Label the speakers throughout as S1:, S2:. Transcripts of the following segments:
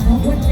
S1: ำลู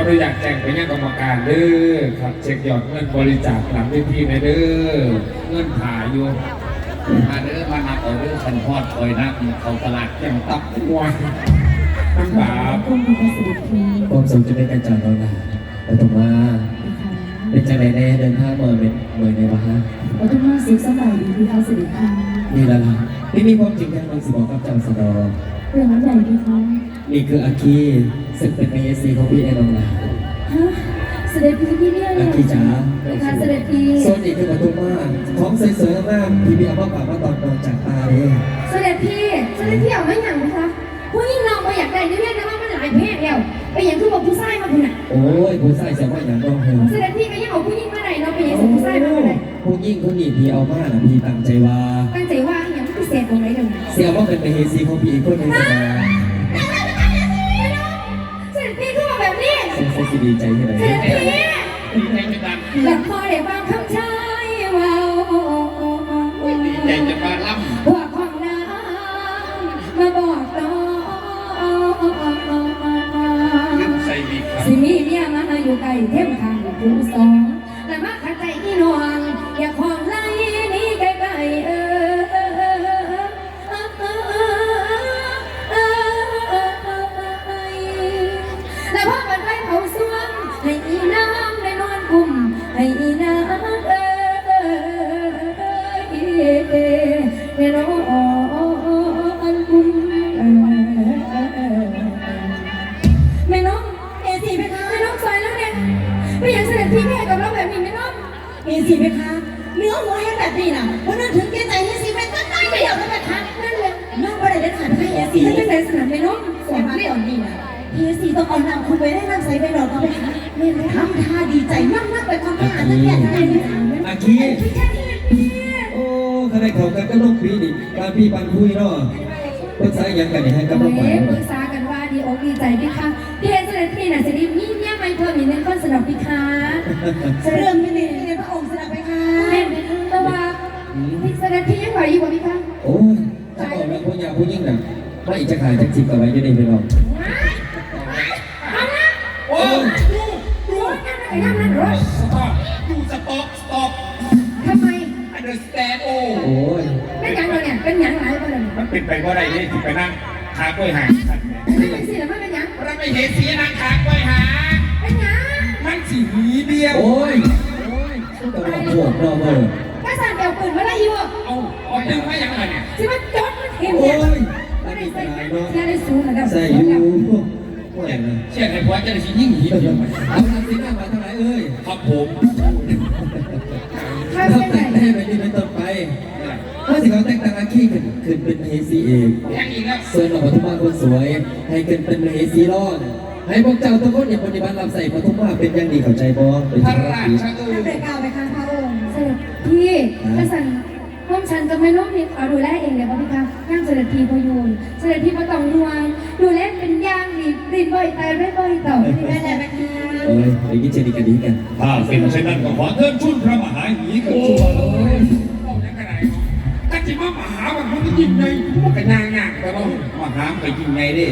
S1: ก็เลยอยากแจ้งไปยังกรร
S2: มการเด้อครับเช็คยอดเงินบริจาคหลังเวทีในเด้อเงินถ่ายอยู่
S3: มาเด้อมานับเอาเด้อคันพอดคอยนักเขาตลาดแก้มตับ
S2: ว้ายคุณบาป
S1: คุณคุณพระสิริพี
S3: ความสุขจะเป็นการจากเราหนาปฐมมาเป็นจังไรแน่เดินทางเมื่อเป็นเมื่อในบ้าน
S1: เราต้องมาสิสบายดีพี่พระสิริพี
S3: นี่ละล่ะนี่มีความจริงแค่หนึ่งสิบอกกับเจ้าสะดอ
S1: เรื่องนั้นใหญ่พี่คะ
S3: นี่คืออาคีซึ่งเป็นเมซีของพี่แอนนองลา
S1: ฮะเสด็จพี่ที่เนี่ย
S3: อา
S1: เนี่ย
S3: คีจ๋า
S1: พี่คะเสด็จพี่
S3: โซนนี้คือปฐมมาของสวยๆมากพี่พี่เอามาฝากมาตอนนอนจากตาเลย
S4: เสด็จพี่เสด็จพี่เอาไม่หยังนะคะผู้หญิงเราไม่อยากได้เรื่องนะว่ามันหลายเพศแล้วไปอย่างคือบอกผู้ชายมาคุณน่ะ
S3: โอ้ยผู้ชายเสียว่าอย่างร้องเพลง
S4: เสด็จพี่ก็ยังเอาผู้หญิงมาไหนเนาะไปอย่างเสียผู้ชายมาคุณน่ะ
S3: ผู้ยิ่งคนนี้พี่เอามาน่ะพี่ตั้งใจว่า
S4: ตั้งใจว่าอย่างพิเศษตรงไหนเดี๋ยวนี้
S3: เสียว่าเป็นเมซีของพี่อีกคนหนึ่งสะ ดีใจที่ไหน
S4: เสด็จพี่
S2: ดีใจจะดัง
S4: หลับพอได้ฟังคำชายว่า
S2: ดีใจจะมาล่
S4: พวกของน้ำมาบอกต่อ
S2: สิ
S4: มีเมียมาอยู่ใกล้เทียมทางผู้สอง
S3: อาคี
S4: พี่แค่ที่พี่
S3: โอ้ขณะเขากันก็ลงปีดิการพี่ปันคุยเนาะปรึกษาอย่างกันนี่ให้กับน้องไป
S4: เอ๊ะปรึกษากันว่าดีอกดีใจพี่คะพี่เห็นเสด็จพี่น่ะสิริมีเนี่ยไม่เพิ่มอีกหนึ่งคนสำหรับพี่คะ
S1: เรื่องไม่ดีในพระองค์สนับไปคะ
S4: แม่เป็นแต่ว่าพี่เสด็จพี่ยังไหวอยู่ป่ะพี่คะ
S3: โอ้ยถ้าบอกแล้วผู้ยาผู้ยิ่งน่ะว่าอีกจะขายจักจิบกับไว้อยู่ในพี่น้อง
S4: เอาละ
S2: โอ้ ย
S4: ดูดูนั่นนั่นนั่นนั่นรถ
S2: สต็อปดูสต็อปสต็อป
S4: ทำไม
S2: understand โอ้
S3: โอ้ย
S4: เป็นหยังเราเนี่ย เป็นหยังหลายคนเลย
S2: มันเป็นไปว่าได้เลยที่ไปนั่งขากล้วยหาง
S4: ไม่เป็นสิแล้วไม่เป็นหยัง
S2: เราไม่เห็นสีนางขากล้วยหาง
S4: เป็นหยัง
S2: มันสีหีเดียว
S3: โอ้ยโอ้ยต้องบอกพวกเราเบอร์
S4: ก็สั่นเดี่ยวปืนมาไล่อยู่
S2: เอาเอาดึงไว้ยังไงเนี่ย
S4: สิมันจดมันเห็น
S3: โอ้
S4: เนี่ย
S3: ยอันนี้ขนาดเนาะ
S4: แค่ได้สูงนะครับ
S3: ใส่อยู่ว่า อย่างนั้น
S2: เชี่ยในผัวจะได้สียิ่งหีเดียว
S3: เอาทำสิหน้ามาเท่าไหร่เอ้ย
S2: ครับผม
S4: ถ้า
S3: เริ่
S4: เป็
S3: ม
S4: น
S3: แต่
S4: ไง
S3: งให้ไปนี่เป็นต้นไปถ้าสิเขาแต่งตั้งอาคีขึ้นขึ้นเป็นเฮซีเอง
S2: แทงอีกแล้ว
S3: เชิญออกปฐมาคนสวย ให้ขึ้นเป็นเฮซีรอดให้พวกเจ้าทุกคนอย่าปฏิบัติรับใส่ปฐมาเป็นอย่างดีเข้าใจบ่เป็น
S2: พระ
S3: ที่
S2: รา
S3: ดี
S2: ชเออ
S1: เด็กเก่าไปคะพระองค์
S4: เสด็จพี่ก็สั่น ห้องฉันจะไม่น้องนี่อดูแลเองเลยป่ะพี่คะย่างเสด็จพีพยูนเสด็จพี่มาต้องห่วงดูแลเป็นย่างรีบรีบบ่อยตายไม่บ่อยต่อไม่ได้แล้
S1: ไหม
S4: ว
S1: คะ
S3: เอ้ยไอ้กิจดีกันดีกัน
S5: ถ้าเป็นเช่นนั้นก็ขอเทิญชุนพระมหาหีกับชัวร์เลย
S2: เอาอย่างไรถ้าจิมามหาวันมันก็ยิ่งไงมันก็ย่างย่างแต่ว่า
S5: มหาไปยิงไงดิ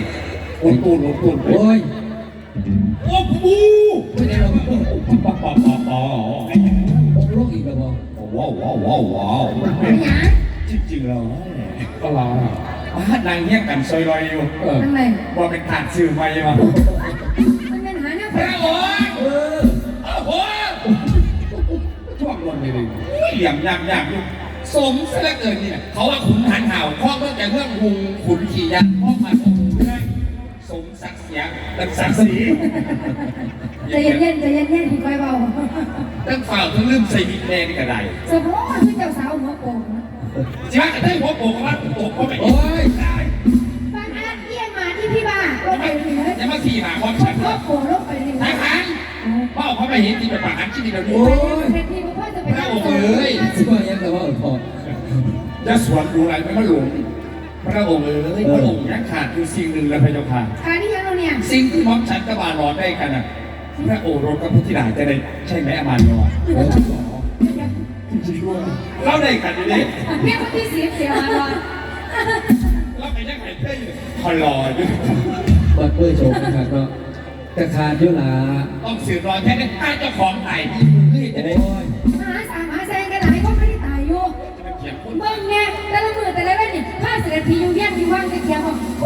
S5: โอนตูนโอนตูนโอ้
S3: โอ้ย
S2: โอ้ปู
S3: ไม่ได้หรอก
S5: ปอปอปอปอปอ
S3: องโลกอีกแล้วบ่
S5: ว้าวว้าวว้าวว้าว
S4: เป็นหยัง
S5: จริงๆแล้ว
S2: ก็รอ
S5: บ้านนางเงี้ยกันซอยลอยอยู่
S3: เออ
S4: ทำไม
S5: ว่าเป็นถาดซื้อมาใช่ไหม
S4: มันเป็นหาแนว
S2: พระองค์
S3: เออ
S2: โอ้โห
S5: ช่วงลนไปเลยเหลี่ยมยำยำอยู่สมซะเหลือเกินเนี่ยเขาว่าขุนหันเห่าข้อเมื่อแต่เรื่องหุงขุนขี่ยันข้อมา เสียตั้งศักดิ์ศรี
S4: ใจเย็นๆใจเย็นๆพี่ก้อยเบา
S5: ตั้งฝ่าทั้งลืมใส่บิดแดงกระได
S4: สมมติว่าคือเจ้าสาวหัวโป่ง
S5: จ้าได้หัวโป่งว่าโป่งก็ไม่
S3: โอ้ย
S5: ได้
S4: บ้านอาเยี่ยมมาที่พี่บ้าลงไปเลย
S5: จะมาขี่หาความ
S4: พ่อ
S5: ฉัน
S4: พ่อโป่งลงไปเลย
S5: ทหารพ่อเขาไม่เห็นที่เป็นปากอันที่นี่เราดู
S3: โอ้ย
S4: เป็นพี่พ่อจะไปนั่ง
S5: พระองค์เอ้ย
S3: สิว่ายังแต่ว่าพอ
S5: จะสวนดูอะไรไม่มาหลงพระองค์เอ้ยพระองค์ยังขาดอยู่สิ่งหนึ่งแล้วพระเจ้าค่ะ
S4: ขาที่ยัง เราเนี่ย
S5: สิ่งที่มอมฉันกับบาลอดได้กันอะพระโอรสกับพุทธิดาจะได้ใช่ไหมอามานยอเราได้กันอยู่ดิ
S4: เพียงคนที่เสียเสียมาก่อน
S5: เราไปยังไงได้คอยรออยู่
S3: บัดเพื่อโชว์นะครับก็กระคาดยุลา
S5: ต้องสืบรอแค่นี้ถ้าเจ้าของไอ้ที่มือจะได้
S3: โอ้ย
S4: หาสามหาแซงกันหลายคนไม่ได้ตายอยู่
S5: เขียนคน
S4: เบิ่งเนี่ยแต่ละมือแต่ละเว้นนี่ข้าเสด็จทีอยู่เยี่ยมที่ว่างจะเขียวบอกโอ้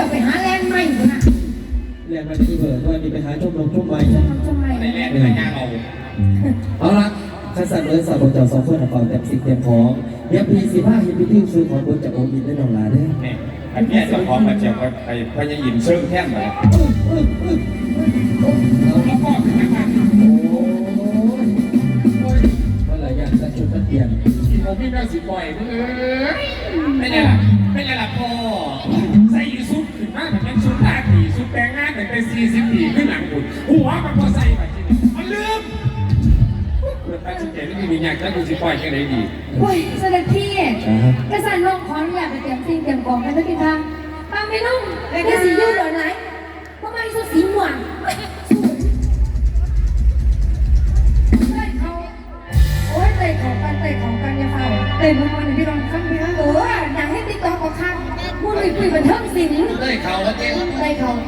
S4: ยคุณครับเสด็จเที่ยวไปหาแลนด์ใหม่กูนะ
S3: เรียนมาที่เบิร์ดว่านี่ไปหาชมรมชมไม้
S4: จะทำทำไม
S5: ในแรกในงานเอา
S3: เอาละข้าสัตว์เอิร์สาวเจ้าสองคนเอาเต็มสิ่งเต็มของเดี๋ยวพี่สิบ้าเห็นพี่ที่ซื้อของบนจากโออินได้น้องลาเด้อ
S5: เนี่ยอันเนี้ยเจะพร้าขอมมาเจียวกับไปพญายินเชิงแท่นไปเอาพ่อเป็นนักงาน
S3: โอ้ยว่าหลายอย่างจะชุดตะเกียง
S5: ผมพี่แม่สิบ่อยเอ้ยไม่ได้ล่ะไม่ได้ล่ะพ่อ สี่สิบปีขึ้นหลังหุ่นหัวมันก็ใส่ไปที่นี่มันลืมเปิดตาชิเจนี่มีอย่างนั้นดูสิปล่อยกันได้ดี
S4: โอ้ยเสด็จพี่
S3: อ่าฮะ
S4: กระสันลงขออนุญาตไปเตรียมสิ่งเตรียมของกันด้วยพี่คะตามไปน้องแค่สียืดเหรอไหนทำไมสุดสีม่วงเต้ยเขาโอ้ยเตะของกันเตะของกันอย่าเฝ้าเตะมันมันพี่ลองฟังพี่คะเอออยากให้ติ๊กต๊อกก็ข้างพูดคุยคุยบันเทิงศิลป์
S5: เลยเขาว่าเจ๊
S4: เตะเขา